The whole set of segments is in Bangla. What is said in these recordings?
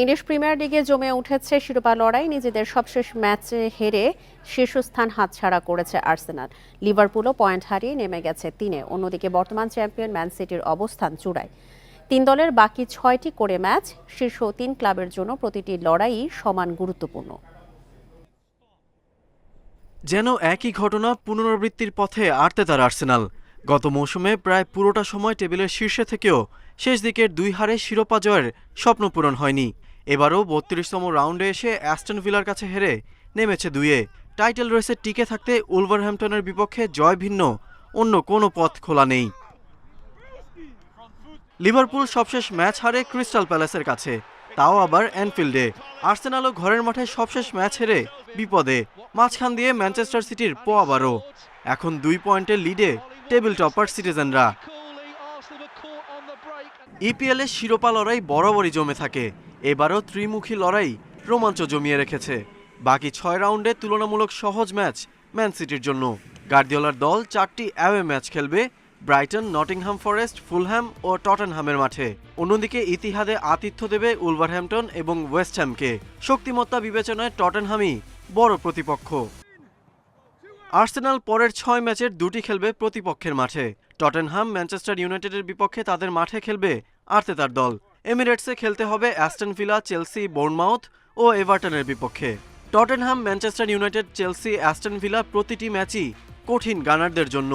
ইংলিশ প্রিমিয়ার লিগে জমে উঠেছে শিরোপা লড়াই। নিজেদের সবশেষ ম্যাচে হেরে শীর্ষস্থান হাতছাড়া করেছে আর্সেনাল। লিভারপুলও পয়েন্ট হারিয়ে নেমে গেছে তিনে। অন্যদিকে বর্তমান চ্যাম্পিয়ন ম্যান সিটির অবস্থান চূড়ায়। তিন দলের বাকি ছয়টি করে ম্যাচ, শীর্ষ তিন ক্লাবের জন্য প্রতিটি লড়াই সমান গুরুত্বপূর্ণ। যেন একই ঘটনা পুনরাবৃত্তির পথে আর্তেতার আর্সেনাল। গত মৌসুমে প্রায় পুরোটা সময় টেবিলের শীর্ষে থেকেও শেষ দিকের দুই হারে শিরোপা জয়ের স্বপ্ন পূরণ হয়নি। এবারও বত্রিশতম রাউন্ডে এসে অ্যাস্টন ভিলার কাছে হেরে নেমেছে দুইয়ে। টাইটেল রেসে টিকে থাকতে উলভারহ্যাম্পটনের বিপক্ষে জয় ভিন্ন, অন্য কোনো পথ খোলা নেই। লিভারপুল সবশেষ ম্যাচ হারে ক্রিস্টাল প্যালেসের কাছে, তাও আবার অ্যানফিল্ডে আর্সেনালও ঘরের মাঠে সবশেষ ম্যাচ হেরে বিপদে, মাঝখান দিয়ে ম্যানচেস্টার সিটির পো আবারও। এখন দুই পয়েন্টের লিডে টেবিল টপার সিটিজেনরা। ইপিএল এর শিরোপা লড়াই বরাবরই জমে থাকে। এবারও ত্রিমুখী লড়াই রোমাঞ্চ জমিয়ে রেখেছে। বাকি ছয় রাউন্ডে তুলনামূলক সহজ ম্যাচ ম্যান সিটির জন্য। গার্দিওলার দল চারটি অ্যাওয়ে ম্যাচ খেলবে ব্রাইটন, নটিংহাম ফরেস্ট, ফুলহ্যাম ও টটেনহামের মাঠে। অন্যদিকে ইতিহাদে আতিথ্য দেবে উলভারহ্যাম্পটন এবং ওয়েস্টহ্যামকে শক্তিমত্তা বিবেচনায় টটেনহামই বড় প্রতিপক্ষ। আর্সেনাল পরের ছয় ম্যাচের দুটি খেলবে প্রতিপক্ষের মাঠে। টটেনহাম ম্যানচেস্টার ইউনাইটেডের বিপক্ষে তাদের মাঠে খেলবে আর্তেতার দল। এমিরেটসে খেলতে হবে অ্যাস্টন ভিলা, চেলসি, বোর্নমাউথ ও এভারটনের বিপক্ষে। Tottenham Manchester United, Chelsea, Aston Villa প্রতিটি ম্যাচই কঠিন গানারদের জন্য।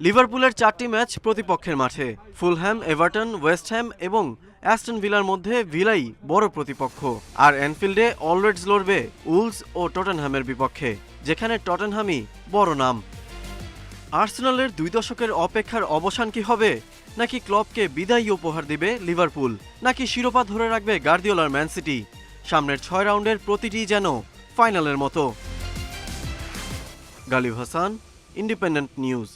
লিভারপুলের চারটি ম্যাচ প্রতিপক্ষের মাঠে। ফুলহ্যাম, এভারটন, ওয়েস্ট হ্যাম এবং অ্যাস্টন ভিলার মধ্যে ভিলাই বড় প্রতিপক্ষ। আর অ্যানফিল্ডে অলরেডস লড়বে উলস ও টটেনহ্যামের বিপক্ষে, যেখানে টটেনহামই বড় নাম। আর্সেনালের দুই দশকের অপেক্ষার অবসান কি হবে? নাকি ক্লবকে বিদায়ী উপহার দিবে লিভারপুল? নাকি শিরোপা ধরে রাখবে গার্দিওলার ম্যান সিটি? সামনের ছয় রাউন্ডের প্রতিটি যেন ফাইনালের মতো। Ghalib Hasan, Independent News.